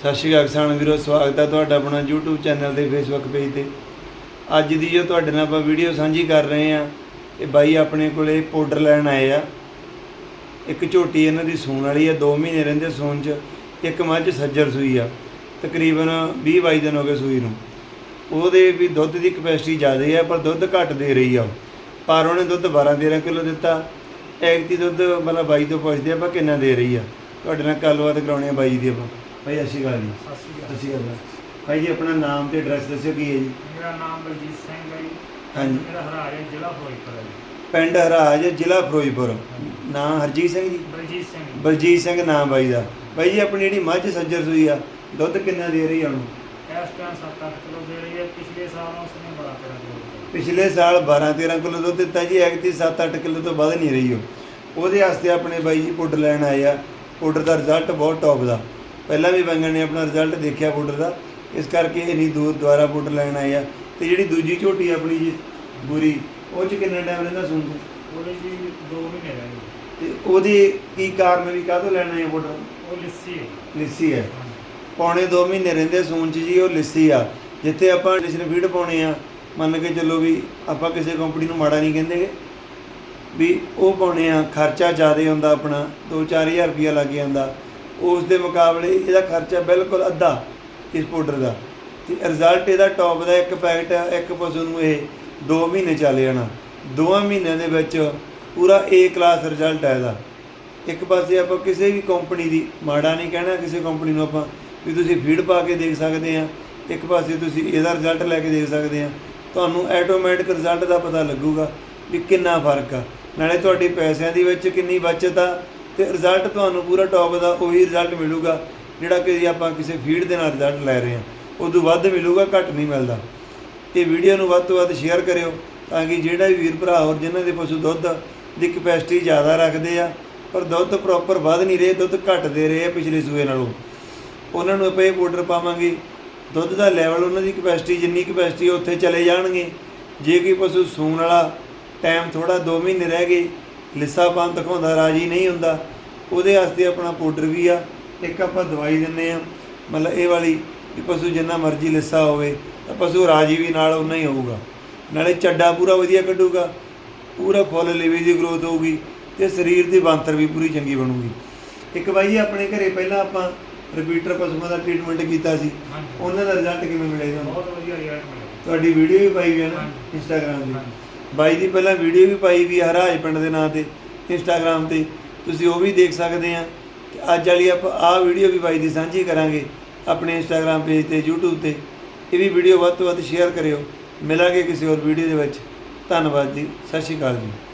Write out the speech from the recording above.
ਸਤਿ ਸ਼੍ਰੀ ਅਕਾਲ ਕਿਸਾਨ ਵੀਰੋ, ਸਵਾਗਤ ਹੈ ਤੁਹਾਡਾ ਆਪਣਾ YouTube ਚੈਨਲ ਤੇ Facebook ਪੇਜ ਤੇ। ਅੱਜ ਦੀ ਜੋ ਤੁਹਾਡੇ ਨਾਲ ਆਪਾਂ ਵੀਡੀਓ ਸਾਂਝੀ ਕਰ ਰਹੇ ਆ ਇਹ ਬਾਈ ਆਪਣੇ ਕੋਲੇ ਪਾਊਡਰ ਲੈਣ ਆਏ ਆ। ਇੱਕ ਝੋਟੀ ਇਹਨਾਂ ਦੀ ਸੂਣ ਵਾਲੀ ਆ 2 ਮਹੀਨੇ ਰਹਿੰਦੇ ਸੂਣ ਚ, ਇੱਕ ਮੱਝ ਸੱਜਰ ਸੂਈ ਆ, ਤਕਰੀਬਨ 20 22 ਦਿਨ ਹੋ ਗਏ ਸੂਈ ਨੂੰ। ਉਹਦੇ ਵੀ ਦੁੱਧ ਦੀ ਕਪੈਸਿਟੀ ਜ਼ਿਆਦਾ ਆ, ਪਰ ਦੁੱਧ ਘੱਟ ਦੇ ਰਹੀ ਆ ਉਹ। ਪਰ ਉਹਨੇ ਦੁੱਧ 12 13 ਕਿਲੋ ਦਿੱਤਾ। ਐਗਤੀ ਦੁੱਧ ਮਤਲਬ ਬਾਈ ਤੋਂ ਪੁੱਛਦੇ ਆਪਾਂ ਕਿੰਨਾ ਦੇ ਰਹੀ ਆ। ਤੁਹਾਡੇ ਨਾਲ ਗੱਲਬਾਤ ਕਰਾਉਣੀ ਆ ਬਾਈ ਦੀ ਆਪਾਂ। ਭਾਈ ਸਤਿ ਸ਼੍ਰੀ ਅਕਾਲ ਜੀ। ਸਤਿ ਸ਼੍ਰੀ ਅਕਾਲ। ਸ਼੍ਰੀ ਅਕਾਲ ਭਾਈ ਜੀ ਆਪਣਾ ਨਾਮ ਤੇ ਐਡਰੈਸ ਦੱਸਿਓ ਕੀ ਹੈ ਜੀ? ਮੇਰਾ ਨਾਮ ਬਲਜੀਤ ਸਿੰਘ ਹੈ ਜੀ। ਹਾਂਜੀ। ਮੇਰਾ ਹਰਾਜ ਹੈ ਜ਼ਿਲ੍ਹਾ ਫਿਰੋਜ਼ਪੁਰ ਹੈ ਜੀ। ਪਿੰਡ ਹਰਾਜ ਜ਼ਿਲ੍ਹਾ ਫਿਰੋਜ਼ਪੁਰ। ਨਾਮ ਹਰਜੀਤ ਸਿੰਘ ਜੀ? ਬਲਜੀਤ ਸਿੰਘ। ਬਲਜੀਤ ਸਿੰਘ ਨਾਮ ਬਾਈ ਦਾ। ਬਾਈ ਜੀ ਆਪਣੀ ਜਿਹੜੀ ਮੱਝ ਸੱਜਰ ਸੂਈ ਆ ਦੁੱਧ ਕਿੰਨਾ ਦੇ ਰਹੀ ਆ ਉਹਨੂੰ ਇਸ ਟਾਈਮ 7-8 ਕਿਲੋ ਦੇ ਰਹੀ ਹੈ। ਪਿਛਲੇ ਸਾਲ ਉਸਨੇ ਬੜਾ ਤੇਰਾ ਕਿਲੋ ਦਿੱਤਾ ਪਿਛਲੇ ਸਾਲ 12 13 ਕਿਲੋ ਦੁੱਧ ਦਿੱਤਾ ਜੀ ਐਗਤੀ 7-8 ਕਿਲੋ ਤੋਂ ਵੱਧ ਨਹੀਂ ਰਹੀ ਉਹ। ਉਹਦੇ ਵਾਸਤੇ ਆਪਣੇ ਬਾਈ ਜੀ ਪਾਊਡਰ ਲੈਣ ਆਏ ਆ। ਪਾਊਡਰ ਦਾ ਰਿਜ਼ਲਟ ਬਹੁਤ ਟੌਪ ਦਾ। ਪਹਿਲਾਂ ਵੀ ਬੰਗਣ ਨੇ ਆਪਣਾ ਰਿਜ਼ਲਟ ਦੇਖਿਆ ਪਾਊਡਰ ਦਾ ਇਸ ਕਰਕੇ ਇੰਨੀ ਦੂਰ ਦੁਆਰਾ ਪਾਊਡਰ ਲੈਣ ਆਏ ਆ। ਤੇ ਜਿਹੜੀ ਦੂਜੀ ਝੋਟੀ ਆਪਣੀ ਜੀ ਬੁਰੀ ਉਹ ਚ ਕਿੰਨਾ ਟਾਈਮ ਰਹਿੰਦਾ ਸੂਣ ਚ ਉਹਦੇ ਜੀ 2 ਮਹੀਨੇ ਰਹਿ ਗਏ। ਤੇ ਉਹਦੀ ਕੀ ਕਾਰਨ ਵੀ ਕਾਹਤੋਂ ਲੈਣਾ ਹੈ ਪਾਊਡਰ ਉਹ ਲਿੱਸੀ ਹੈ। ਲਿੱਸੀ ਹੈ। ਪੌਣੇ 2 ਮਹੀਨੇ ਰਹਿੰਦੇ ਸੂਣ ਚ ਜੀ ਉਹ ਲਿੱਸੀ ਆ। ਜਿੱਥੇ ਆਪਾਂ ਡਿਸ਼ਨ ਫੀਡ ਪਾਉਣੇ ਆ ਮੰਨ ਕੇ ਚੱਲੋ ਵੀ ਆਪਾਂ ਕਿਸੇ ਕੰਪਨੀ ਨੂੰ ਮਾੜਾ ਨਹੀਂ ਕਹਿੰਦੇਗੇ ਵੀ ਉਹ ਪਾਉਣੇ ਆ ਖਰਚਾ ਜ਼ਿਆਦਾ ਹੁੰਦਾ ਆਪਣਾ 2-4000 ਰੁਪਇਆ ਲੱਗ ਜਾਂਦਾ। ਉਸ ਦੇ ਮੁਕਾਬਲੇ ਇਹਦਾ ਖਰਚਾ ਬਿਲਕੁਲ ਅੱਧਾ ਇਸ ਪਾਊਡਰ ਦਾ। ਤੇ ਰਿਜ਼ਲਟ ਇਹਦਾ ਟੌਪ ਦਾ ਇੱਕ ਪੈਕਟ ਇੱਕ ਪਸ਼ੂ ਨੂੰ ਇਹ 2 ਮਹੀਨੇ ਚੱਲ ਜਾਣਾ। ਦੋਵਾਂ ਮਹੀਨਿਆਂ ਦੇ ਵਿੱਚ ਪੂਰਾ A ਕਲਾਸ ਰਿਜ਼ਲਟ ਹੈ ਇਹਦਾ। ਇੱਕ ਪਾਸੇ ਆਪਾਂ ਕਿਸੇ ਵੀ ਕੰਪਨੀ ਦੀ, ਮਾੜਾ ਨਹੀਂ ਕਹਿਣਾ, ਕਿਸੇ ਕੰਪਨੀ ਨੂੰ ਆਪਾਂ ਵੀ ਤੁਸੀਂ ਫੀਡ ਪਾ ਕੇ ਦੇਖ ਸਕਦੇ ਆ। ਇੱਕ ਪਾਸੇ ਤੁਸੀਂ ਇਹਦਾ ਰਿਜ਼ਲਟ ਲੈ ਕੇ ਦੇਖ ਸਕਦੇ ਆ। ਤੁਹਾਨੂੰ ਆਟੋਮੈਟਿਕ ਰਿਜ਼ਲਟ ਦਾ ਪਤਾ ਲੱਗੂਗਾ ਵੀ ਕਿੰਨਾ ਫ਼ਰਕ ਆ। ਨਾਲੇ ਤੁਹਾਡੀ ਪੈਸਿਆਂ ਦੀ ਵਿੱਚ ਕਿੰਨੀ ਬਚਤ ਆ ਤੇ ਰਿਜ਼ਲਟ ਤੁਹਾਨੂੰ ਪੂਰਾ ਟੌਪ ਦਾ ਉਹੀ ਰਿਜ਼ਲਟ ਮਿਲੂਗਾ, ਜਿਹੜਾ ਕਿ ਆਪਾਂ ਕਿਸੇ ਫੀਡ ਦੇ ਨਾਲ ਰਿਜ਼ਲਟ ਲੈ ਰਹੇ ਹਾਂ। ਉਦੋਂ ਵੱਧ ਮਿਲੂਗਾ, ਘੱਟ ਨਹੀਂ ਮਿਲਦਾ। ਇਹ ਵੀਡੀਓ ਨੂੰ ਵੱਧ ਤੋਂ ਵੱਧ ਸ਼ੇਅਰ ਕਰਿਓ, ਤਾਂ ਕਿ ਜਿਹੜਾ ਵੀ ਵੀਰ ਭਰਾ ਹੋਰ ਜਿਨ੍ਹਾਂ ਦੇ ਪਸ਼ੂ ਦੁੱਧ ਦੀ ਕਪੈਸਿਟੀ ਜ਼ਿਆਦਾ ਰੱਖਦੇ ਆ, ਪਰ ਦੁੱਧ ਪ੍ਰੋਪਰ ਵੱਧ ਨਹੀਂ ਰਹੇ, ਦੁੱਧ ਘੱਟ ਦੇ ਰਹੇ ਆ ਪਿਛਲੇ ਸੂਏ ਨਾਲੋਂ। ਉਹਨਾਂ ਨੂੰ ਆਪਾਂ ਇਹ ਪਾਊਡਰ ਪਾਵਾਂਗੇ। ਦੁੱਧ ਦਾ ਲੈਵਲ ਉਹਨਾਂ ਦੀ ਕਪੈਸਿਟੀ ਜਿੰਨੀ ਕਪੈਸਿਟੀ ਉੱਥੇ ਚਲੇ ਜਾਣਗੇ। ਜੇ ਕੋਈ ਪਸ਼ੂ ਸੂਣ ਵਾਲਾ ਟਾਈਮ ਥੋੜਾ 2 ਮਹੀਨੇ ਰਹਿ ਗਏ ਲਿੱਸਾਪਨ ਦਿਖਾਉਂਦਾ ਰਾਜੀ ਨਹੀਂ ਹੁੰਦਾ। ਉਹਦੇ ਵਾਸਤੇ ਆਪਣਾ ਪਾਊਡਰ ਵੀ ਆ ਇੱਕ ਆਪਾਂ ਦਵਾਈ ਦਿੰਨੇ ਆ ਮਤਲਬ ਇਹ ਵਾਲੀ ਵੀ ਪਸ਼ੂ ਜਿੰਨਾ ਮਰਜ਼ੀ ਲਿੱਸਾ ਹੋਵੇ ਤਾਂ ਪਸ਼ੂ ਰਾਜੀ ਵੀ ਨਾਲ ਉਨਾ ਹੀ ਹੋਊਗਾ। ਨਾਲੇ ਚੱਡਾ ਪੂਰਾ ਵਧੀਆ ਕੱਢੂਗਾ ਪੂਰਾ ਫੁੱਲ ਲਿਵੇ ਦੀ ਗਰੋਥ ਹੋਊਗੀ ਤੇ ਸਰੀਰ ਦੀ ਬਣਤਰ ਵੀ ਪੂਰੀ ਚੰਗੀ ਬਣੂਗੀ। ਇੱਕ ਬਾਈ ਆਪਣੇ ਘਰੇ ਪਹਿਲਾਂ ਆਪਾਂ ਰਿਪੀਟਰ ਪਸ਼ੂਆਂ ਦਾ ਟ੍ਰੀਟਮੈਂਟ ਕੀਤਾ ਸੀ। ਉਹਨਾਂ ਦਾ ਰਿਜ਼ਲਟ ਕਿਵੇਂ ਮਿਲਿਆ ਤੁਹਾਨੂੰ? ਬਹੁਤ ਵਧੀਆ ਰਿਜ਼ਲਟ ਮਿਲਿਆ ਤੁਹਾਡੀ ਵੀਡੀਓ ਵੀ ਪਾਈ ਹੈ ਨਾ। ਇੰਸਟਾਗ੍ਰam ਤੇ? ਹਾਂਜੀ। ਬਾਈ ਦੀ ਪਹਿਲਾਂ ਵੀਡੀਓ ਵੀ ਪਾਈ ਵੀ ਹਰਾਜ ਪਿੰਡ ਦੇ ਨਾਂ ਤੇ ਇੰਸਟਾਗ੍ਰam ਤੇ। ਤੁਸੀਂ ਉਹ ਵੀ ਦੇਖ ਸਕਦੇ ਆ। ਤੇ ਅੱਜ ਵਾਲੀ ਆਪਾਂ ਆਹ ਵੀਡੀਓ ਵੀ ਬਾਈ ਦੀ ਸਾਂਝੀ ਕਰਾਂਗੇ ਆਪਣੇ ਇੰਸਟਾਗ੍ਰam ਪੇਜ ਤੇ, YouTube ਤੇ। ਇਹ ਵੀ ਵੀਡੀਓ ਵੱਧ ਤੋਂ ਵੱਧ ਸ਼ੇਅਰ ਕਰਿਓ। ਮਿਲਾਂਗੇ ਕਿਸੇ ਹੋਰ ਵੀਡੀਓ ਦੇ ਵਿੱਚ। ਧੰਨਵਾਦ ਜੀ। ਸਤਿ ਸ਼੍ਰੀ ਅਕਾਲ ਜੀ।